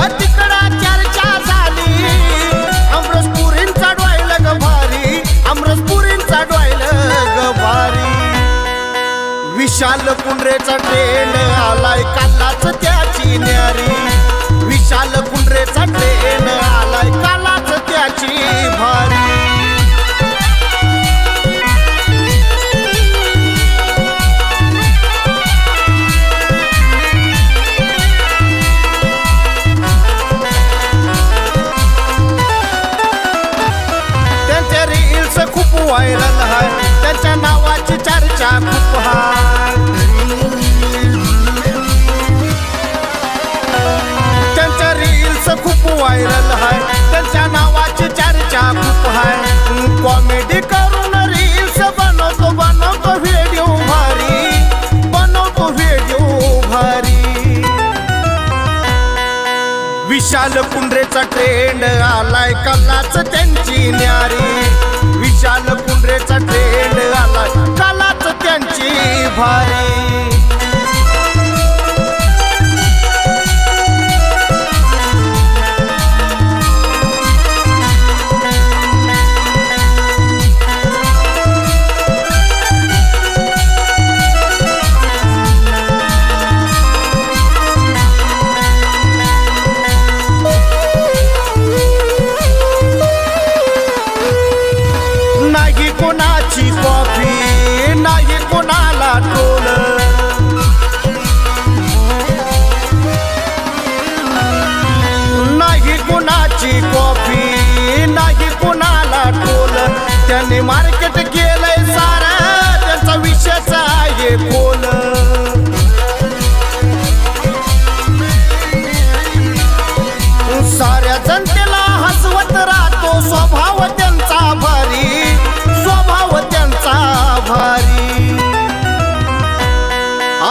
तिकडा झाली. अमरसपुरींचा डोयला ग भारी. अमरसपुरींचा डोयला ग भारी. विशाल कुंड्रेचा ट्रेन आलाय कॉमेडी करून रील्स बनवतो बनवतो व्हिडिओ भारी बनवतो व्हिडिओ भारी. विशाल कुंड्रेचा ट्रेंड आलाय कलाच त्यांची न्यारी. विशाल कुंडरेचा ट्रेंड आलाय कलाच त्यांची भारी. नाही कोणाची कॉफी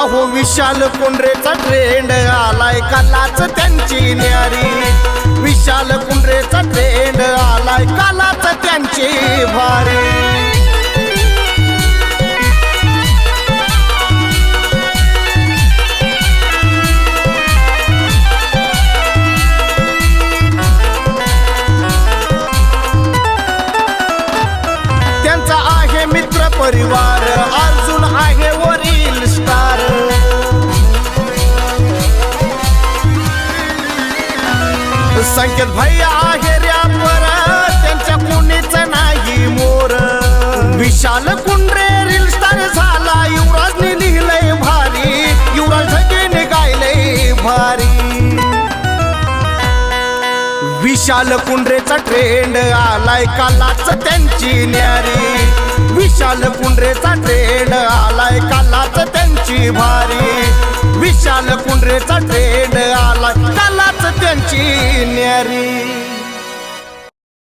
अहो विशाल कुंड्रेचा ट्रेंड आलाय. कालाच त्यांची न्यारी. विशाल कुंड्रेचा ट्रेंड आलाय. कालाच त्यांची भारी. त्यांचा मित्र परिवार. संकेत भैया आहे रॅपर त्यांच्या कुणीच नाही मोर. विशाल कुंड्रे रील स्टार झाला युवराजने लिहिलंय भारी. युवराज ढगेने गायलंय भारी. विशाल कुंडरेचा ट्रेंड आलाय कालाच त्यांची न्यारी. विशाल कुंडरेचा ट्रेंड आलाय कालाच त्यांची भारी. विशाल कुंडरेचा ट्रेंड आलाय न्यारी.